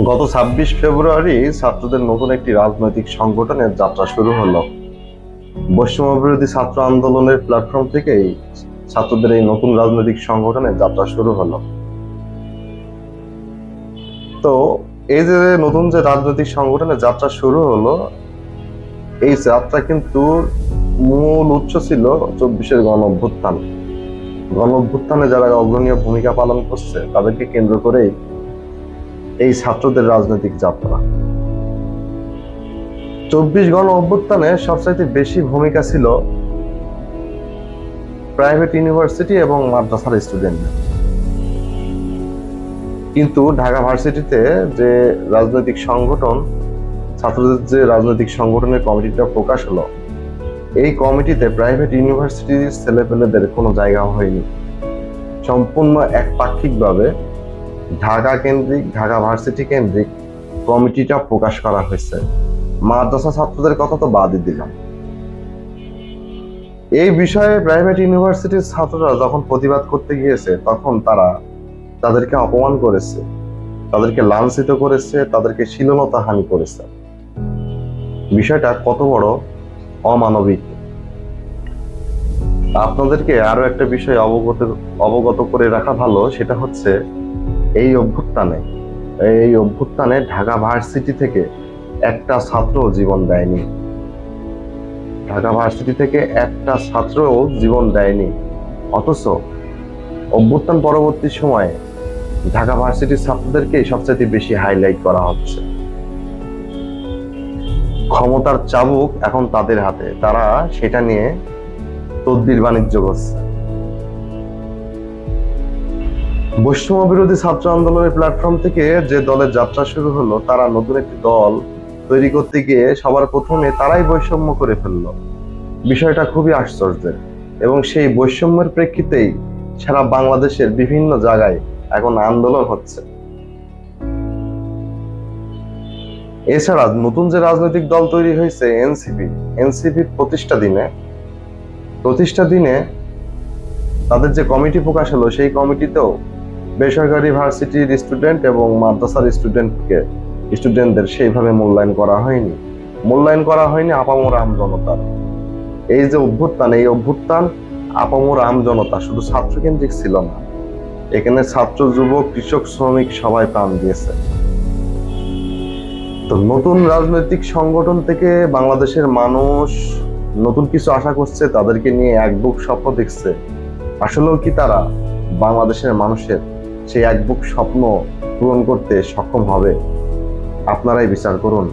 গত ছাব্বিশ ফেব্রুয়ারি ছাত্রদের নতুন একটি রাজনৈতিক সংগঠনের যাত্রা শুরু হলো। বৈষম্য বিরোধী ছাত্র আন্দোলনের প্ল্যাটফর্ম থেকেই ছাত্রদের এই নতুন রাজনৈতিক সংগঠনের যাত্রা শুরু হলো। তো এই যে নতুন যে রাজনৈতিক সংগঠনের যাত্রা শুরু হলো, এই যাত্রা কিন্তু মূল উৎস ছিল চব্বিশের গণ অভ্যুত্থান। গণ অভ্যুত্থানে যারা অগ্রণীয় ভূমিকা পালন করছে, তাদেরকে কেন্দ্র করেই এই ছাত্রদের রাজনৈতিক যাত্রা। চব্বিশ গণ অভ্যুত্থানে সবচাইতে বেশি ভূমিকা ছিল প্রাইভেট ইউনিভার্সিটি এবং মাদ্রাসার স্টুডেন্ট কিন্তু ঢাকা ভার্সিটিতে যে রাজনৈতিক সংগঠন, ছাত্রদের যে রাজনৈতিক সংগঠনের কমিটিটা প্রকাশ হলো, এই কমিটিতে প্রাইভেট ইউনিভার্সিটির ছেলেপেলেদের কোনো জায়গা হয়নি। সম্পূর্ণ একপাক্ষিকভাবে ঢাকা কেন্দ্রিক, ঢাকা ভার্সিটি কেন্দ্রিক কমিটিটা প্রকাশ করা হয়েছে। মাদ্রাসা ছাত্রদের কথা তো বাদই দিলাম। এই বিষয়ে প্রাইভেট ইউনিভার্সিটির ছাত্ররা যখন প্রতিবাদ করতে গিয়েছে, তখন তারা তাদেরকে অপমান করেছে, তাদেরকে লাঞ্ছিত করেছে, তাদেরকে শিলনতা হানি করেছে। বিষয়টা কত বড় অমানবিক। আপনাদেরকে আরও একটা বিষয় অবগত অবগত করে রাখা ভালো, সেটা হচ্ছে এই অভ্যুত্থানে এই অভ্যুত্থানে ঢাকা ভার্সিটি থেকে একটা ছাত্র জীবন দেয়নি। ঢাকা ভার্সিটি থেকে একটা ছাত্রও জীবন দেয়নি। অথচ অভ্যুত্থান পরবর্তী সময়ে ঢাকা ভার্সিটির ছাত্রদেরকে সবচেয়ে বেশি হাইলাইট করা হচ্ছে। ক্ষমতার চাবুক এখন তাদের হাতে। তারা সেটা নিয়ে তদ্বির বাণিজ্য করছে। বৈষম্য বিরোধী ছাত্র আন্দোলনের প্ল্যাটফর্ম থেকে যে দলের যাত্রা শুরু হলো, তারা নতুন একটি দল তৈরি করতে গিয়ে সবার প্রথমে তারাই বৈষম্য করে ফেলল। বিষয়টা খুবই আশ্চর্যের এবং সেই বৈষম্যের প্রেক্ষিতেই সারা বাংলাদেশের বিভিন্ন জায়গায় এখন আন্দোলন হচ্ছে। এছাড়া নতুন যে রাজনৈতিক দল তৈরি হয়েছে, এনসিপি এনসিপি প্রতিষ্ঠা দিনে প্রতিষ্ঠা দিনে তাদের যে কমিটি প্রকাশ হলো, সেই কমিটিতেও বেসরকারি ভার্সিটির স্টুডেন্ট এবং মাদ্রাসার স্টুডেন্টকে স্টুডেন্টদের সেইভাবে মূল্যায়ন করা হয়নি। মূল্যায়ন করা হয়নি আপামর আম জনতার। এই যে অভ্যুত্থান, এই অভ্যুত্থান আপামর আম জনতা, শুধু ছাত্রকেন্দ্রিক ছিল না, এখানে ছাত্র, যুবক, কৃষক, শ্রমিক সবাই প্রাণ দিয়েছে। তো নতুন রাজনৈতিক সংগঠন থেকে বাংলাদেশের মানুষ নতুন কিছু আশা করছে, তাদেরকে নিয়ে এক বুক স্বপ্ন দেখছে। আসলেও কি তারা বাংলাদেশের মানুষের সেই এক বুক স্বপ্ন পূরণ করতে সক্ষম হবে। আপনারাই বিচার করুন।